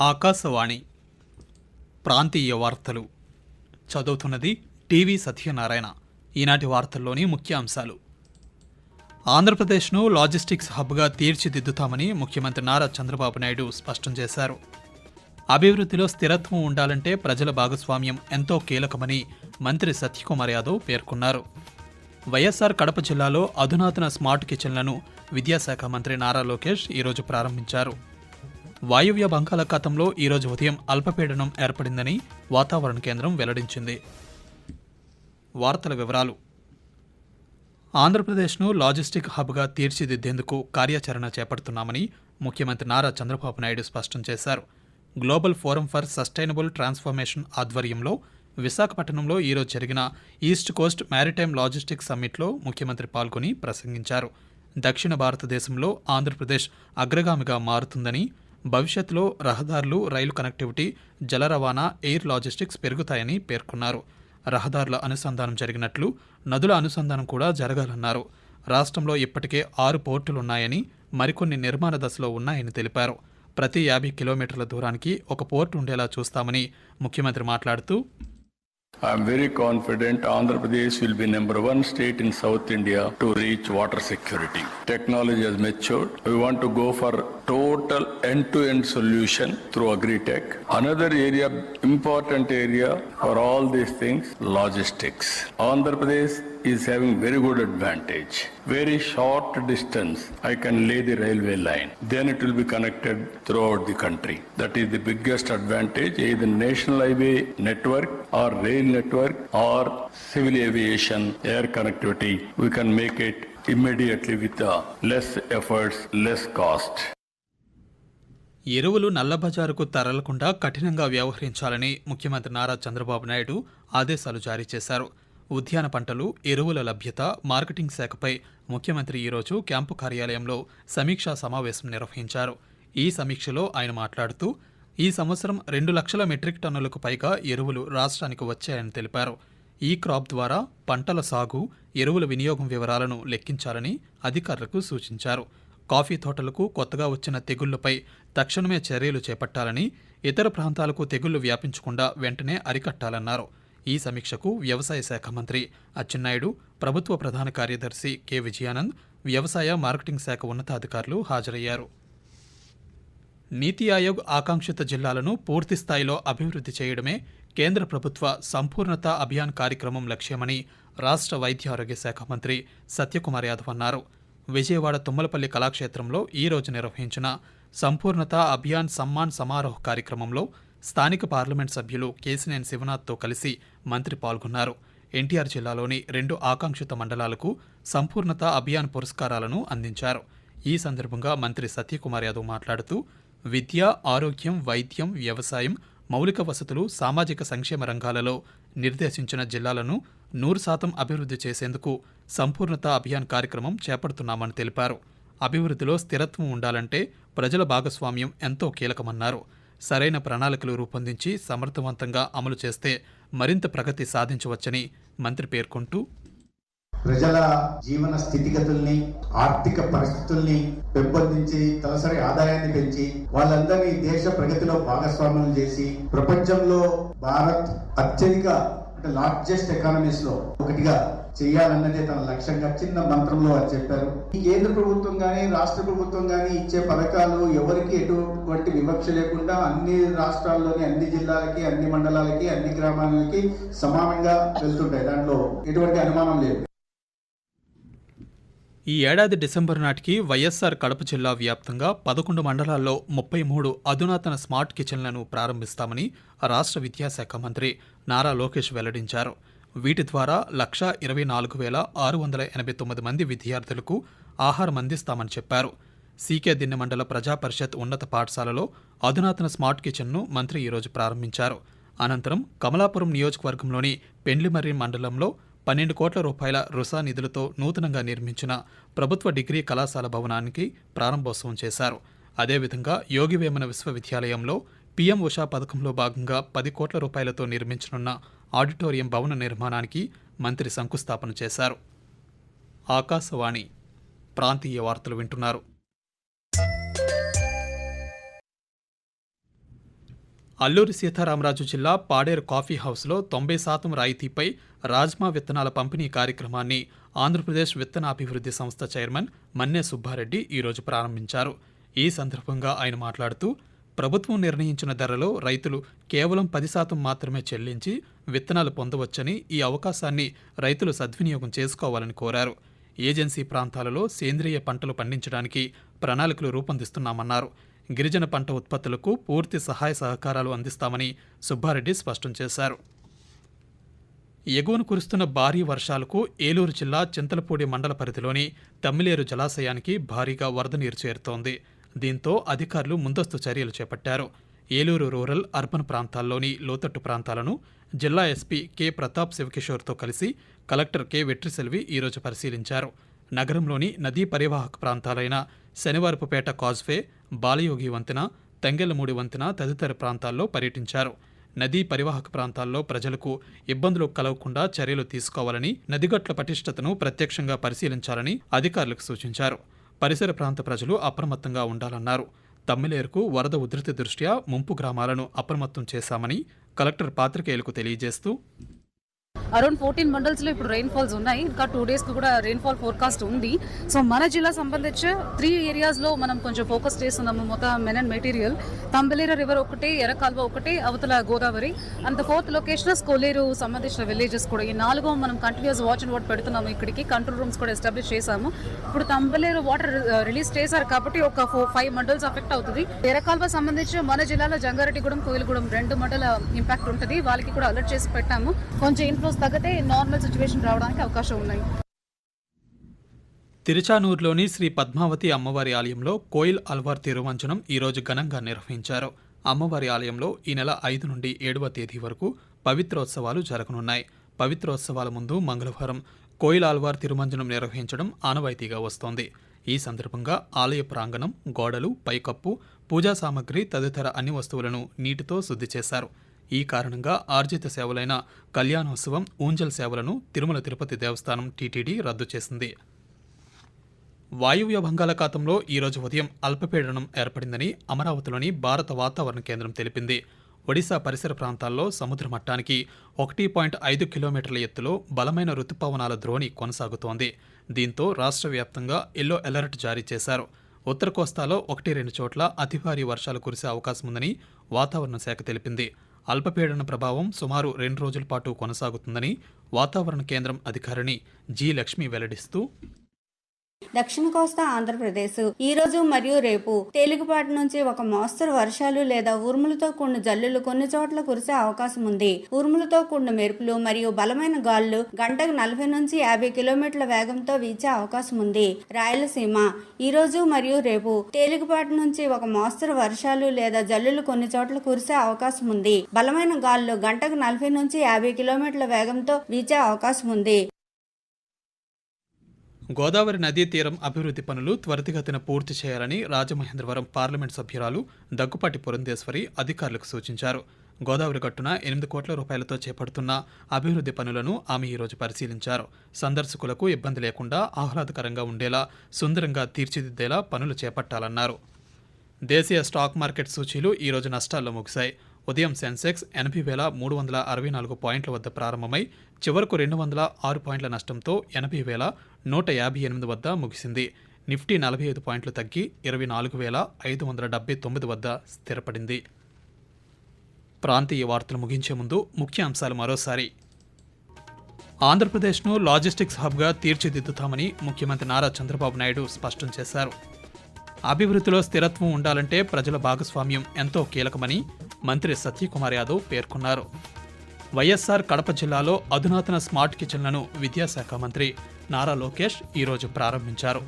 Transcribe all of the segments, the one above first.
ఆకాశవాణి ప్రాంతీయ వార్తలు. చదువుతున్నది టీవీ సత్యనారాయణ. ఈనాటి వార్తల్లోని ముఖ్య అంశాలు ఆంధ్రప్రదేశ్ను లాజిస్టిక్స్ హబ్గా తీర్చిదిద్దుతామని ముఖ్యమంత్రి నారా చంద్రబాబు నాయుడు స్పష్టం చేశారు. అభివృద్ధిలో స్థిరత్వం ఉండాలంటే ప్రజల భాగస్వామ్యం ఎంతో కీలకమని మంత్రి సత్యకుమార్ యాదవ్ పేర్కొన్నారు. వైఎస్ఆర్ కడప జిల్లాలో అధునాతన స్మార్ట్ కిచెన్లను విద్యాశాఖ మంత్రి నారా లోకేష్ ఈరోజు ప్రారంభించారు. వాయువ్య బంగాళాఖాతంలో ఈరోజు ఉదయం అల్పపీడనం ఏర్పడిందని వాతావరణ కేంద్రం వెల్లడించింది. వార్తల వివరాలు. ఆంధ్రప్రదేశ్ను లాజిస్టిక్ హబ్గా తీర్చిదిద్దేందుకు కార్యాచరణ చేపడుతున్నామని ముఖ్యమంత్రి నారా చంద్రబాబు నాయుడు స్పష్టం చేశారు. Global forum for sustainable transformation ఆధ్వర్యంలో విశాఖపట్నంలో ఈరోజు జరిగిన ఈస్ట్ కోస్ట్ మ్యారిటైమ్ లాజిస్టిక్ సమ్మిట్లో ముఖ్యమంత్రి పాల్గొని ప్రసంగించారు. దక్షిణ భారతదేశంలో ఆంధ్రప్రదేశ్ అగ్రగామిగా మారుతుందని భవిష్యత్తులో రహదారులు రైలు కనెక్టివిటీ జల రవాణా ఎయిర్ లాజిస్టిక్స్ పెరుగుతాయని పేర్కొన్నారు. రహదారుల అనుసంధానం జరిగినట్లు నదుల అనుసంధానం కూడా జరగాలన్నారు. రాష్ట్రంలో ఇప్పటికే ఆరు పోర్టులున్నాయని మరికొన్ని నిర్మాణ దశలో ఉన్నాయని తెలిపారు. ప్రతి యాభై కిలోమీటర్ల దూరానికి ఒక పోర్టు ఉండేలా చూస్తామని ముఖ్యమంత్రి మాట్లాడుతూ I'm very confident Andhra Pradesh will be number one state in South India to reach water security. Technology has matured. We want to go for total end-to-end solution through agri-tech. Another area, important area for all these things, logistics. Andhra Pradesh is having very good advantage. Very short distance, I can lay the railway line. Then it will be connected throughout the country. That is the biggest advantage, either national highway network or rail network or civil aviation air connectivity. We can make it immediately with uh, less efforts, less cost. ఎరువులు నల్లబజారుకు తరలకుండా కఠినంగా వ్యవహరించాలని ముఖ్యమంత్రి నారా చంద్రబాబు నాయుడు ఆదేశాలు జారీ చేశారు ఉద్యాన పంటలు ఎరువుల లభ్యత మార్కెటింగ్ శాఖపై ముఖ్యమంత్రి ఈరోజు క్యాంపు కార్యాలయంలో సమీక్షా సమావేశం నిర్వహించారు. ఈ సమీక్షలో ఆయన మాట్లాడుతూ ఈ సంవత్సరం రెండు లక్షల మెట్రిక్ టన్నులకు పైగా ఎరువులు రాష్ట్రానికి వచ్చాయని తెలిపారు. ఈ క్రాప్ ద్వారా పంటల సాగు ఎరువుల వినియోగం వివరాలను లెక్కించాలని అధికారులకు సూచించారు. కాఫీ తోటలకు కొత్తగా వచ్చిన తెగుళ్ళపై తక్షణమే చర్యలు చేపట్టాలని ఇతర ప్రాంతాలకు తెగుళ్ళు వ్యాపించకుండా వెంటనే అరికట్టాలన్నారు. ఈ సమీక్షకు వ్యవసాయ శాఖ మంత్రి అచ్చెన్నాయుడు ప్రభుత్వ ప్రధాన కార్యదర్శి కె. విజయానంద్ వ్యవసాయ మార్కెటింగ్ శాఖ ఉన్నతాధికారులు హాజరయ్యారు. నీతి ఆయోగ్ ఆకాంక్షిత జిల్లాలను పూర్తి స్థాయిలో అభివృద్ధి చేయడమే కేంద్ర ప్రభుత్వ సంపూర్ణత అభియాన్ కార్యక్రమం లక్ష్యమని రాష్ట్ర వైద్య ఆరోగ్య శాఖ మంత్రి సత్యకుమార్ యాదవ్ అన్నారు. విజయవాడ తుమ్మలపల్లి కళాక్షేత్రంలో ఈ రోజు నిర్వహించిన సంపూర్ణత అభియాన్ సమ్మాన్ సమారోహ్ కార్యక్రమంలో స్థానిక పార్లమెంట్ సభ్యులు కేసినేని శివనాథ్తో కలిసి మంత్రి పాల్గొన్నారు. ఎన్టీఆర్ జిల్లాలోని రెండు ఆకాంక్షిత మండలాలకు సంపూర్ణత అభియాన్ పురస్కారాలను అందించారు. ఈ సందర్భంగా మంత్రి సత్యకుమార్ యాదవ్ మాట్లాడుతూ విద్య ఆరోగ్యం వైద్యం వ్యవసాయం మౌలిక వసతులు సామాజిక సంక్షేమ రంగాలలో నిర్దేశించిన జిల్లాలను నూరు శాతం అభివృద్ధి చేసేందుకు సంపూర్ణత అభియాన్ కార్యక్రమం చేపడుతున్నామని తెలిపారు. అభివృద్ధిలో స్థిరత్వం ఉండాలంటే ప్రజల భాగస్వామ్యం ఎంతో కీలకమన్నారు. సరైన ప్రణాళికలు రూపొందించి సమర్థవంతంగా అమలు చేస్తే మరింత ప్రగతి సాధించవచ్చని మంత్రి పేర్కొంటూ ప్రజల జీవన స్థితిగతుల్ని ఆర్థిక పరిస్థితుల్ని పెంపొందించి తలసరి ఆదాయాన్ని పెంచి వాళ్ళందరినీ దేశ ప్రగతిలో భాగస్వామ్యం చేసి ప్రపంచంలో భారత్ అత్యధిక అంటే లార్జెస్ట్ ఎకానమీస్లో ఒకటిగా చేయాలన్నదే తన లక్ష్యంగా చిన్న మంత్రంలో అది చెప్పారు. ఈ కేంద్ర ప్రభుత్వం గానీ రాష్ట్ర ప్రభుత్వం గానీ ఇచ్చే పథకాలు ఎవరికి ఎటువంటి వివక్ష లేకుండా అన్ని రాష్ట్రాల్లోని అన్ని జిల్లాలకి అన్ని మండలాలకి అన్ని గ్రామాలకి సమానంగా వెళ్తుంటాయి. దాంట్లో ఎటువంటి అనుమానం లేదు. ఈ ఏడాది డిసెంబర్ నాటికి వైఎస్ఆర్ కడప జిల్లా వ్యాప్తంగా పదకొండు మండలాల్లో ముప్పై మూడు అధునాతన స్మార్ట్ కిచెన్లను ప్రారంభిస్తామని రాష్ట్ర విద్యాశాఖ మంత్రి నారా లోకేష్ వెల్లడించారు. వీటి ద్వారా లక్ష ఇరవై నాలుగు వేల ఆరు వందల ఎనభై తొమ్మిది మంది విద్యార్థులకు ఆహారం అందిస్తామని చెప్పారు. సీకే దిన్నె మండల ప్రజా పరిషత్ ఉన్నత పాఠశాలలో అధునాతన స్మార్ట్ కిచెన్ను మంత్రి ఈరోజు ప్రారంభించారు. అనంతరం కమలాపురం నియోజకవర్గంలోని పెండ్లిమర్రి మండలంలో పన్నెండు కోట్ల రూపాయల రుసా నిధులతో నూతనంగా నిర్మించిన ప్రభుత్వ డిగ్రీ కళాశాల భవనానికి ప్రారంభోత్సవం చేశారు. అదేవిధంగా యోగివేమన విశ్వవిద్యాలయంలో పీఎం ఉషా పథకంలో భాగంగా పది కోట్ల రూపాయలతో నిర్మించనున్న ఆడిటోరియం భవన నిర్మాణానికి మంత్రి శంకుస్థాపన చేశారు. ఆకాశవాణి ప్రాంతీయ వార్తలు వింటున్నారు. అల్లూరి సీతారామరాజు జిల్లా పాడేరు కాఫీ హౌస్లో తొంభై శాతం రాయితీపై రాజ్మా విత్తనాల పంపిణీ కార్యక్రమాన్ని ఆంధ్రప్రదేశ్ విత్తనాభివృద్ధి సంస్థ చైర్మన్ మన్నే సుబ్బారెడ్డి ఈరోజు ప్రారంభించారు. ఈ సందర్భంగా ఆయన మాట్లాడుతూ ప్రభుత్వం నిర్ణయించిన ధరలో రైతులు కేవలం పది శాతం మాత్రమే చెల్లించి విత్తనాలు పొందవచ్చని ఈ అవకాశాన్ని రైతులు సద్వినియోగం చేసుకోవాలని కోరారు. ఏజెన్సీ ప్రాంతాలలో సేంద్రియ పంటలు పండించడానికి ప్రణాళికలు రూపొందిస్తున్నామన్నారు. గిరిజన పంట ఉత్పత్తులకు పూర్తి సహాయ సహకారాలు అందిస్తామని సుబ్బారెడ్డి స్పష్టం చేశారు. ఎగువన కురుస్తున్న భారీ వర్షాలకు ఏలూరు జిల్లా చింతలపూడి మండల పరిధిలోని తమ్మిలేరు జలాశయానికి భారీగా వరద నీరు చేరుతోంది. దీంతో అధికారులు ముందస్తు చర్యలు చేపట్టారు. ఏలూరు రూరల్ అర్బన్ ప్రాంతాల్లోని లోతట్టు ప్రాంతాలను జిల్లా ఎస్పీ కె. ప్రతాప్ శివకిషోర్తో కలిసి కలెక్టర్ కె. వెట్రిసెల్వి ఈరోజు పరిశీలించారు. నగరంలోని నదీ పరివాహక ప్రాంతాలైన శనివారపుపేట కాజ్వే బాలయోగి వంతెన తెంగెలమూడి వంతెన తదితర ప్రాంతాల్లో పర్యటించారు. నదీ పరివాహక ప్రాంతాల్లో ప్రజలకు ఇబ్బందులు కలగకుండా చర్యలు తీసుకోవాలని నదిగట్ల పటిష్టతను ప్రత్యక్షంగా పరిశీలించాలని అధికారులకు సూచించారు. పరిసర ప్రాంత ప్రజలు అప్రమత్తంగా ఉండాలన్నారు. తమ్మిలేరుకు వరద ఉధృతి దృష్ట్యా ముంపు గ్రామాలను అప్రమత్తం చేశామని కలెక్టర్ పాత్రికేయులకు తెలియజేస్తూ అరౌండ్ ఫోర్టీన్ మండల్స్లో ఇప్పుడు రెయిన్ ఫాల్స్ ఉన్నాయి. ఇంకా టూ డేస్కు కూడా రెయిన్ ఫాల్ ఫోర్కాస్ట్ ఉంది. సో మన జిల్లా సంబంధించి త్రీ ఏరియాస్లో మనం కొంచెం ఫోకస్ చేస్తున్నాము. మొత్తం men and material Thammileru river ఒకటి ఎర్రకాల్వ ఒకటి అవతల Godavari. And fourth location Kolleru సంబంధించిన విలేజెస్ కూడా. ఈ నాలుగో మనం కంటిన్యూస్ వాచ్ అండ్ వాట్ పెడుతున్నాము ఇక్కడికి. కంట్రోల్ రూమ్స్ కూడా ఎస్టాబ్లిష్ చేశాము. ఇప్పుడు తంబలేరు వాటర్ రిలీజ్ uh, చేశారు కాబట్టి ఒక ఫోర్ ఫైవ్ మండల్స్ అఫెక్ట్ అవుతుంది. ఎర్రకాల్వ సంబంధించి మన జిల్లాలో జంగారెడ్డిగూడెం కోయిలగూడెం రెండు మండల ఇంపాక్ట్ ఉంటుంది. వాళ్ళకి కూడా అలర్ట్ చేసి పెట్టాము. కొంచెం ఇన్ఫ్లోస్ తగ్గితే నార్మల్ సిచ్యువేషన్ రావడానికి అవకాశం ఉన్నాయి. తిరుచానూరులోని శ్రీ పద్మావతి అమ్మవారి ఆలయంలో కోయిల్ అల్వార్ తిరువంచనం ఈరోజు ఘనంగా నిర్వహించారు. అమ్మవారి ఆలయంలో ఈ నెల ఐదు నుండి ఏడవ తేదీ వరకు పవిత్రోత్సవాలు జరగనున్నాయి. పవిత్రోత్సవాల ముందు మంగళవారం కోయిల్ ఆల్వార్ తిరుమంజనం నిర్వహించడం ఆనవాయితీగా వస్తోంది. ఈ సందర్భంగా ఆలయ ప్రాంగణం గోడలు పైకప్పు పూజా సామగ్రి తదితర అన్ని వస్తువులను నీటితో శుద్ధి చేశారు. ఈ కారణంగా ఆర్జిత సేవలైన కళ్యాణోత్సవం ఊంజల్ సేవలను తిరుమల తిరుపతి దేవస్థానం టీటీడీ రద్దు చేసింది. వాయువ్య బంగాళాఖాతంలో ఈరోజు ఉదయం అల్పపీడనం ఏర్పడిందని అమరావతిలోని భారత వాతావరణ కేంద్రం తెలిపింది. ఒడిశా పరిసర ప్రాంతాల్లో సముద్ర మట్టానికి ఒకటి పాయింట్ ఐదు కిలోమీటర్ల ఎత్తులో బలమైన రుతుపవనాల ద్రోణి కొనసాగుతోంది. దీంతో రాష్ట్ర వ్యాప్తంగా ఎల్లో అలర్ట్ జారీ చేశారు. ఉత్తర కోస్తాలో ఒకటి రెండు చోట్ల అతి భారీ వర్షాలు కురిసే అవకాశం ఉందని వాతావరణ శాఖ తెలిపింది. అల్పపీడన ప్రభావం సుమారు రెండు రోజుల పాటు కొనసాగుతుందని వాతావరణ కేంద్రం అధికారిని జి లక్ష్మి వెల్లడిస్తూ దక్షిణ కోస్తా ఆంధ్రప్రదేశ్. ఈ రోజు మరియు రేపు తేలికపాటి నుంచి ఒక మోస్తరు వర్షాలు లేదా ఉరుములతో కూడిన జల్లులు కొన్ని చోట్ల కురిసే అవకాశం ఉంది. ఉరుములతో కూడిన మెరుపులు మరియు బలమైన గాలులు గంటకు నలభై నుంచి యాభై కిలోమీటర్ల వేగంతో వీచే అవకాశం ఉంది. రాయలసీమ. ఈ రోజు మరియు రేపు తేలికపాటి నుంచి ఒక మోస్తరు వర్షాలు లేదా జల్లులు కొన్ని చోట్ల కురిసే అవకాశం ఉంది. బలమైన గాలులు గంటకు నలభై నుంచి యాభై కిలోమీటర్ల వేగంతో వీచే అవకాశం ఉంది. గోదావరి నదీ తీరం అభివృద్ధి పనులు త్వరితగతిన పూర్తి చేయాలని రాజమహేంద్రవరం పార్లమెంట్ సభ్యురాలు దగ్గుపాటి పురంధేశ్వరి అధికారులకు సూచించారు. గోదావరి గట్టున ఎనిమిది కోట్ల రూపాయలతో చేపడుతున్న అభివృద్ధి పనులను ఆమె ఈరోజు పరిశీలించారు. సందర్శకులకు ఇబ్బంది లేకుండా ఆహ్లాదకరంగా ఉండేలా సుందరంగా తీర్చిదిద్దేలా పనులు చేపట్టాలన్నారు. దేశీయ స్టాక్ మార్కెట్ సూచీలు ఈరోజు నష్టాల్లో ముగిశాయి. ఉదయం సెన్సెక్స్ ఎనభై వేల మూడు వందల అరవై నాలుగు పాయింట్ల వద్ద ప్రారంభమై చివరకు రెండు వందల ఆరు పాయింట్ల నష్టంతో ఎనభై వేల నూట యాభై ఎనిమిది వద్ద ముగిసింది. నిఫ్టీ నలభై ఐదు పాయింట్లు తగ్గి ఇరవై నాలుగు వేల ఐదు వందల డెబ్బై తొమ్మిది వద్ద స్థిరపడింది. ప్రాంతీయ వార్తలు ముగించే ముందు ముఖ్య అంశాలు మరోసారి. ఆంధ్రప్రదేశ్ను లాజిస్టిక్స్ హబ్గా తీర్చిదిద్దుతామని ముఖ్యమంత్రి నారా చంద్రబాబు నాయుడు స్పష్టం చేశారు. అభివృద్ధిలో స్థిరత్వం ఉండాలంటే ప్రజల భాగస్వామ్యం ఎంతో కీలకమని మంత్రి సత్యకుమార్ యాదవ్ పేర్కొన్నారు. వైఎస్ఆర్ కడప జిల్లాలో అధునాతన స్మార్ట్ కిచెన్లను విద్యాశాఖ మంత్రి నారా లోకేష్ ఈరోజు ప్రారంభించారు.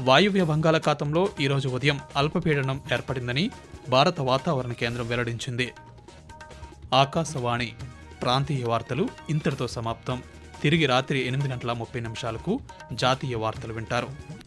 వాయువ్య బంగాళాఖాతంలో ఈరోజు ఉదయం అల్పపీడనం ఏర్పడిందని భారత వాతావరణ కేంద్రం వెల్లడించింది. ఆకాశవాణి ప్రాంతీయ వార్తలు ఇంతటితో సమాప్తం. తిరిగి రాత్రి ఎనిమిది గంటల ముప్పై నిమిషాలకు జాతీయ వార్తలు వింటారు.